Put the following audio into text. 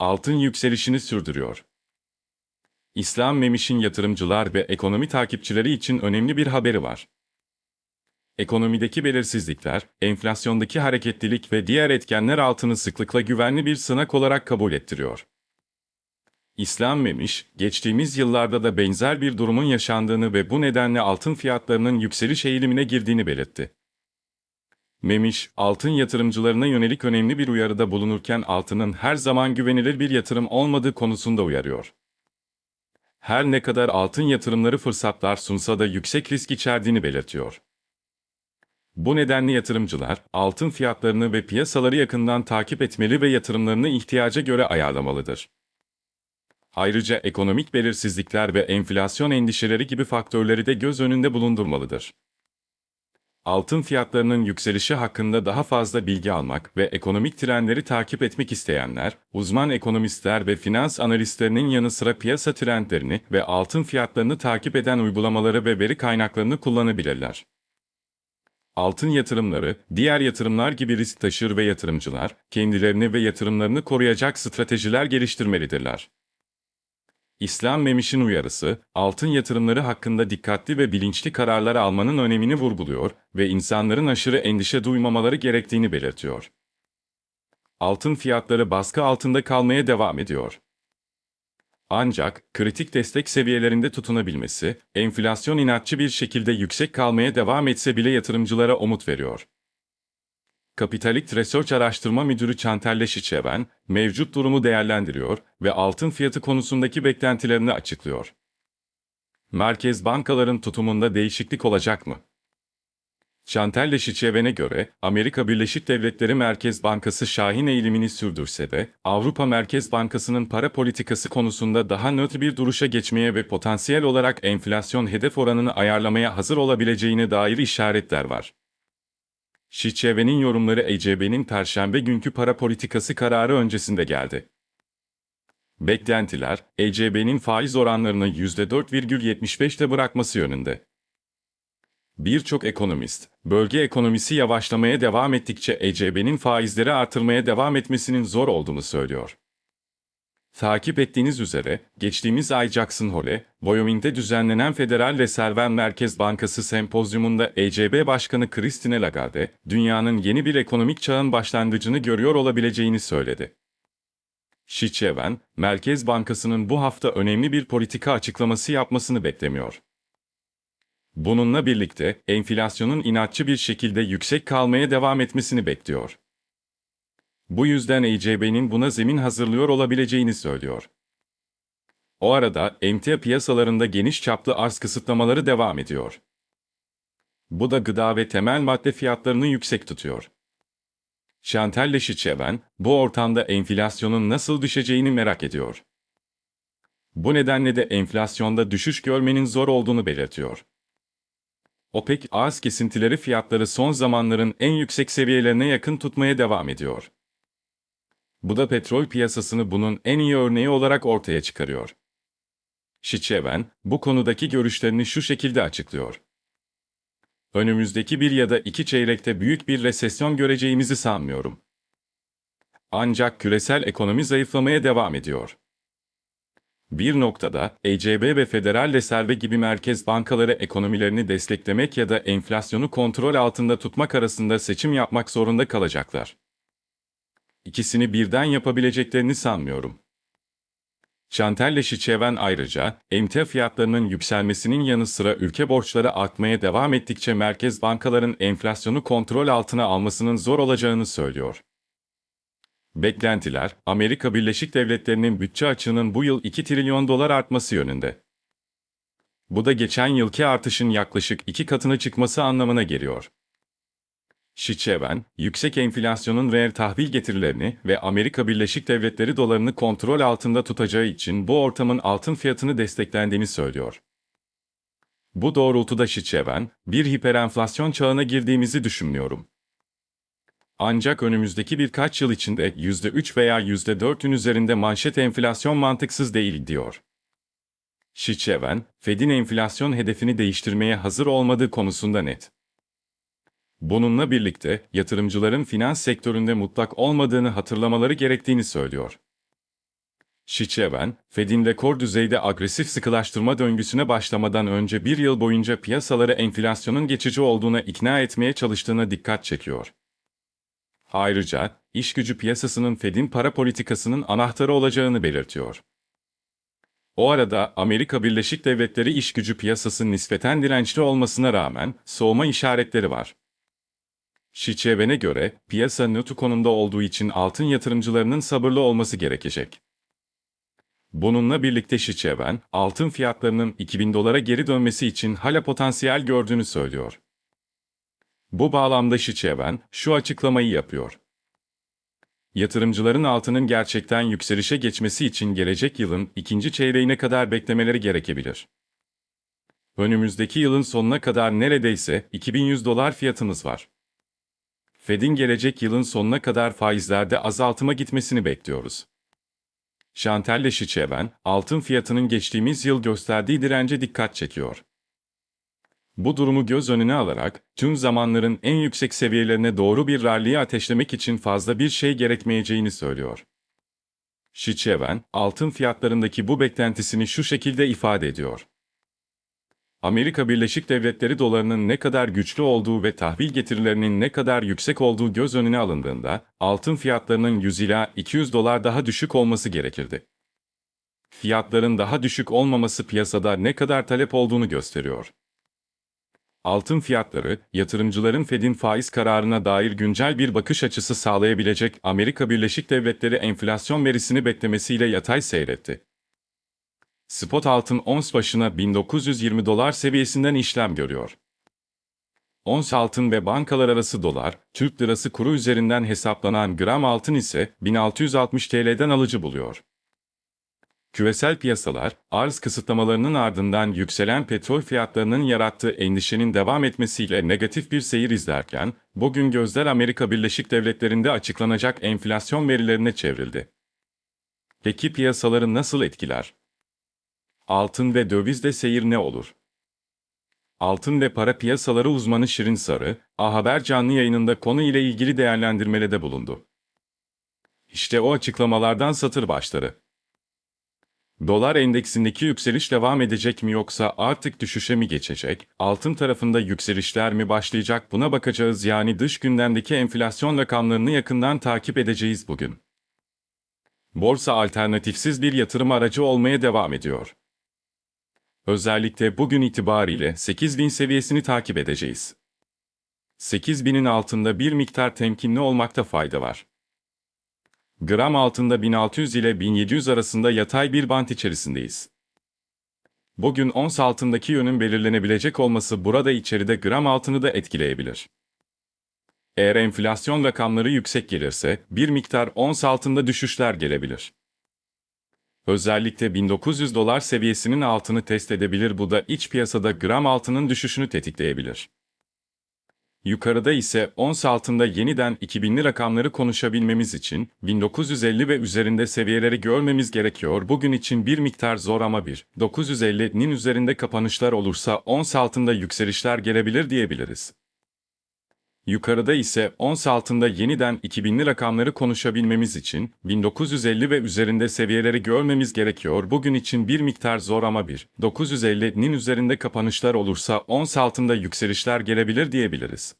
altın yükselişini sürdürüyor. İslam Memiş'in yatırımcılar ve ekonomi takipçileri için önemli bir haberi var. Ekonomideki belirsizlikler, enflasyondaki hareketlilik ve diğer etkenler altını sıklıkla güvenli bir sınak olarak kabul ettiriyor. İslam Memiş, geçtiğimiz yıllarda da benzer bir durumun yaşandığını ve bu nedenle altın fiyatlarının yükseliş eğilimine girdiğini belirtti. Memiş, altın yatırımcılarına yönelik önemli bir uyarıda bulunurken altının her zaman güvenilir bir yatırım olmadığı konusunda uyarıyor. Her ne kadar altın yatırımları fırsatlar sunsa da yüksek risk içerdiğini belirtiyor. Bu nedenle yatırımcılar altın fiyatlarını ve piyasaları yakından takip etmeli ve yatırımlarını ihtiyaca göre ayarlamalıdır. Ayrıca ekonomik belirsizlikler ve enflasyon endişeleri gibi faktörleri de göz önünde bulundurmalıdır. Altın fiyatlarının yükselişi hakkında daha fazla bilgi almak ve ekonomik trendleri takip etmek isteyenler, uzman ekonomistler ve finans analistlerinin yanı sıra piyasa trendlerini ve altın fiyatlarını takip eden uygulamaları ve veri kaynaklarını kullanabilirler. Altın yatırımları, diğer yatırımlar gibi risk taşır ve yatırımcılar, kendilerini ve yatırımlarını koruyacak stratejiler geliştirmelidirler. İslam Memiş'in uyarısı, altın yatırımları hakkında dikkatli ve bilinçli kararlar almanın önemini vurguluyor ve insanların aşırı endişe duymamaları gerektiğini belirtiyor. Altın fiyatları baskı altında kalmaya devam ediyor. Ancak kritik destek seviyelerinde tutunabilmesi, enflasyon inatçı bir şekilde yüksek kalmaya devam etse bile yatırımcılara umut veriyor. Kapitalik Research Araştırma Müdürü Çantelle Şiçeven, mevcut durumu değerlendiriyor ve altın fiyatı konusundaki beklentilerini açıklıyor. Merkez bankaların tutumunda değişiklik olacak mı? Çantelle Şiçeven'e göre, Amerika Birleşik Devletleri Merkez Bankası şahin eğilimini sürdürse de, Avrupa Merkez Bankası'nın para politikası konusunda daha nötr bir duruşa geçmeye ve potansiyel olarak enflasyon hedef oranını ayarlamaya hazır olabileceğine dair işaretler var. Şiçeven'in yorumları ECB'nin Perşembe günkü para politikası kararı öncesinde geldi. Beklentiler, ECB'nin faiz oranlarını %4,75'te bırakması yönünde. Birçok ekonomist, bölge ekonomisi yavaşlamaya devam ettikçe ECB'nin faizleri artırmaya devam etmesinin zor olduğunu söylüyor. Takip ettiğiniz üzere, geçtiğimiz ay Jackson Hole, Wyoming'de düzenlenen Federal Reserve Merkez Bankası sempozyumunda ECB Başkanı Christine Lagarde, dünyanın yeni bir ekonomik çağın başlangıcını görüyor olabileceğini söyledi. Şiçeven, Merkez Bankası'nın bu hafta önemli bir politika açıklaması yapmasını beklemiyor. Bununla birlikte enflasyonun inatçı bir şekilde yüksek kalmaya devam etmesini bekliyor. Bu yüzden ECB'nin buna zemin hazırlıyor olabileceğini söylüyor. O arada emtia piyasalarında geniş çaplı arz kısıtlamaları devam ediyor. Bu da gıda ve temel madde fiyatlarını yüksek tutuyor. Chantal Leşiçeven, bu ortamda enflasyonun nasıl düşeceğini merak ediyor. Bu nedenle de enflasyonda düşüş görmenin zor olduğunu belirtiyor. OPEC arz kesintileri fiyatları son zamanların en yüksek seviyelerine yakın tutmaya devam ediyor. Bu da petrol piyasasını bunun en iyi örneği olarak ortaya çıkarıyor. Şiçeven, bu konudaki görüşlerini şu şekilde açıklıyor. Önümüzdeki bir ya da iki çeyrekte büyük bir resesyon göreceğimizi sanmıyorum. Ancak küresel ekonomi zayıflamaya devam ediyor. Bir noktada ECB ve Federal Reserve gibi merkez bankaları ekonomilerini desteklemek ya da enflasyonu kontrol altında tutmak arasında seçim yapmak zorunda kalacaklar. İkisini birden yapabileceklerini sanmıyorum. Chantal Şiçeven ayrıca, emtia fiyatlarının yükselmesinin yanı sıra ülke borçları artmaya devam ettikçe merkez bankaların enflasyonu kontrol altına almasının zor olacağını söylüyor. Beklentiler, Amerika Birleşik Devletleri'nin bütçe açığının bu yıl 2 trilyon dolar artması yönünde. Bu da geçen yılki artışın yaklaşık iki katına çıkması anlamına geliyor. Şiçeven, yüksek enflasyonun reel tahvil getirilerini ve Amerika Birleşik Devletleri dolarını kontrol altında tutacağı için bu ortamın altın fiyatını desteklendiğini söylüyor. Bu doğrultuda Şiçeven, bir hiperenflasyon çağına girdiğimizi düşünmüyorum. Ancak önümüzdeki birkaç yıl içinde %3 veya %4'ün üzerinde manşet enflasyon mantıksız değil diyor. Şiçeven, Fed'in enflasyon hedefini değiştirmeye hazır olmadığı konusunda net. Bununla birlikte yatırımcıların finans sektöründe mutlak olmadığını hatırlamaları gerektiğini söylüyor. Şiçeven, Fed'in rekor düzeyde agresif sıkılaştırma döngüsüne başlamadan önce bir yıl boyunca piyasaları enflasyonun geçici olduğuna ikna etmeye çalıştığına dikkat çekiyor. Ayrıca, iş gücü piyasasının Fed'in para politikasının anahtarı olacağını belirtiyor. O arada Amerika Birleşik Devletleri iş gücü piyasası nispeten dirençli olmasına rağmen soğuma işaretleri var. Şiçeven'e göre piyasa nötr konumda olduğu için altın yatırımcılarının sabırlı olması gerekecek. Bununla birlikte Şiçeven, altın fiyatlarının 2000 dolara geri dönmesi için hala potansiyel gördüğünü söylüyor. Bu bağlamda Şiçeven şu açıklamayı yapıyor. Yatırımcıların altının gerçekten yükselişe geçmesi için gelecek yılın ikinci çeyreğine kadar beklemeleri gerekebilir. Önümüzdeki yılın sonuna kadar neredeyse 2100 dolar fiyatımız var. Fed'in gelecek yılın sonuna kadar faizlerde azaltıma gitmesini bekliyoruz. Chantal Şiçeven, altın fiyatının geçtiğimiz yıl gösterdiği dirence dikkat çekiyor. Bu durumu göz önüne alarak, tüm zamanların en yüksek seviyelerine doğru bir ralliyi ateşlemek için fazla bir şey gerekmeyeceğini söylüyor. Şiçeven, altın fiyatlarındaki bu beklentisini şu şekilde ifade ediyor. Amerika Birleşik Devletleri dolarının ne kadar güçlü olduğu ve tahvil getirilerinin ne kadar yüksek olduğu göz önüne alındığında, altın fiyatlarının 100 ila 200 dolar daha düşük olması gerekirdi. Fiyatların daha düşük olmaması piyasada ne kadar talep olduğunu gösteriyor. Altın fiyatları, yatırımcıların Fed'in faiz kararına dair güncel bir bakış açısı sağlayabilecek Amerika Birleşik Devletleri enflasyon verisini beklemesiyle yatay seyretti. Spot altın ons başına 1920 dolar seviyesinden işlem görüyor. Ons altın ve bankalar arası dolar, Türk lirası kuru üzerinden hesaplanan gram altın ise 1660 TL'den alıcı buluyor. Küresel piyasalar, arz kısıtlamalarının ardından yükselen petrol fiyatlarının yarattığı endişenin devam etmesiyle negatif bir seyir izlerken, bugün gözler Amerika Birleşik Devletleri'nde açıklanacak enflasyon verilerine çevrildi. Peki piyasaları nasıl etkiler? Altın ve dövizde seyir ne olur? Altın ve para piyasaları uzmanı Şirin Sarı, A Haber canlı yayınında konu ile ilgili değerlendirmelede bulundu. İşte o açıklamalardan satır başları. Dolar endeksindeki yükseliş devam edecek mi yoksa artık düşüşe mi geçecek? Altın tarafında yükselişler mi başlayacak? Buna bakacağız yani dış gündemdeki enflasyon rakamlarını yakından takip edeceğiz bugün. Borsa alternatifsiz bir yatırım aracı olmaya devam ediyor. Özellikle bugün itibariyle 8000 seviyesini takip edeceğiz. 8000'in altında bir miktar temkinli olmakta fayda var. Gram altında 1600 ile 1700 arasında yatay bir bant içerisindeyiz. Bugün ons altındaki yönün belirlenebilecek olması burada içeride gram altını da etkileyebilir. Eğer enflasyon rakamları yüksek gelirse bir miktar ons altında düşüşler gelebilir. Özellikle 1900 dolar seviyesinin altını test edebilir bu da iç piyasada gram altının düşüşünü tetikleyebilir. Yukarıda ise ons altında yeniden 2000'li rakamları konuşabilmemiz için 1950 ve üzerinde seviyeleri görmemiz gerekiyor. Bugün için bir miktar zor ama bir 950'nin üzerinde kapanışlar olursa ons altında yükselişler gelebilir diyebiliriz. Yukarıda ise ons altında yeniden 2000'li rakamları konuşabilmemiz için 1950 ve üzerinde seviyeleri görmemiz gerekiyor. Bugün için bir miktar zor ama bir 950'nin üzerinde kapanışlar olursa ons altında yükselişler gelebilir diyebiliriz.